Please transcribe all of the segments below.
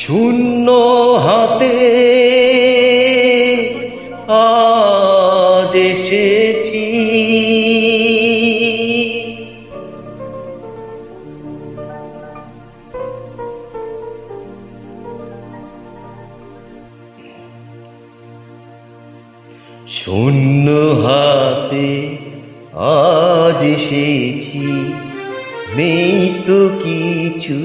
শূন্য হাতে এসেছি। শূন্য হাতে আজ এসেছি। নেই তো কিছু।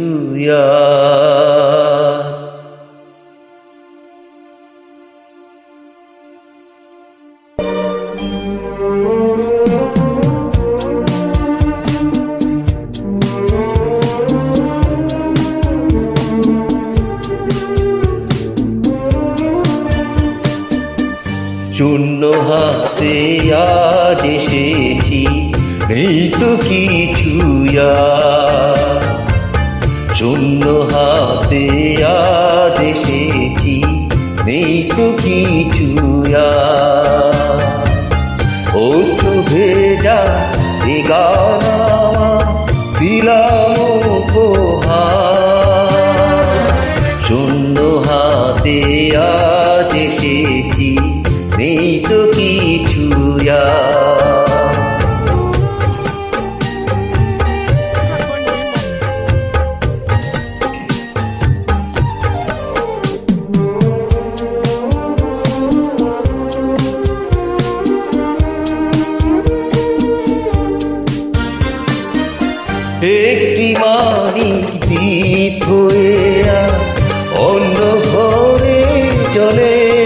শূন্য হাতে আজ এসেছি নেই তো ছুয়া শূন্য হাতে আজ এসেছি নেই তো কি ছুয়া ও সুভেজা এ আর অন্য ঘরে চলে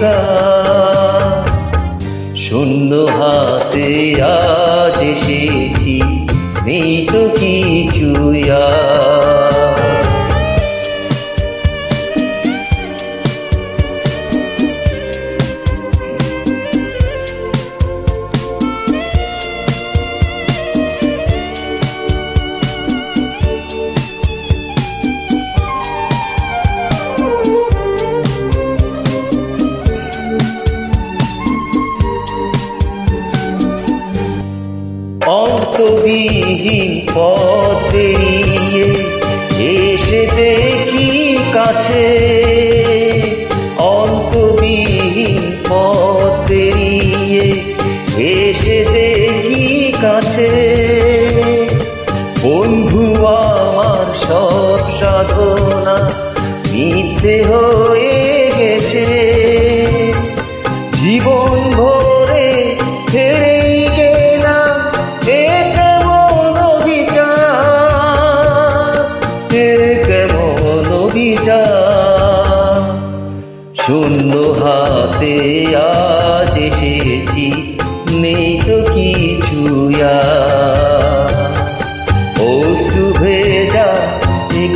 অধিকার শূন্য হাতে আজ এসেছি নেই তো। অন্তবিহীন পথ এসে দেখি কাছে অন্তবিহীন পথ এসে দেখি কাছে বন্ধু আমার সব সাধনা মিথ্যে হয়ে শূন্য হাতে আজ এসেছি, নেই তো কিছু। ও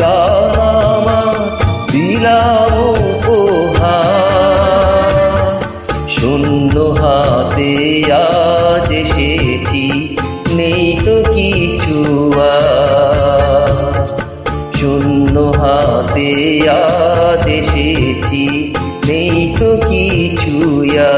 গান আমার দিলাম উপহার শূন্য হাতে আজ এসেছি, নেই তো কিছু। শূন্য হাতে আজ তো কিছুয়া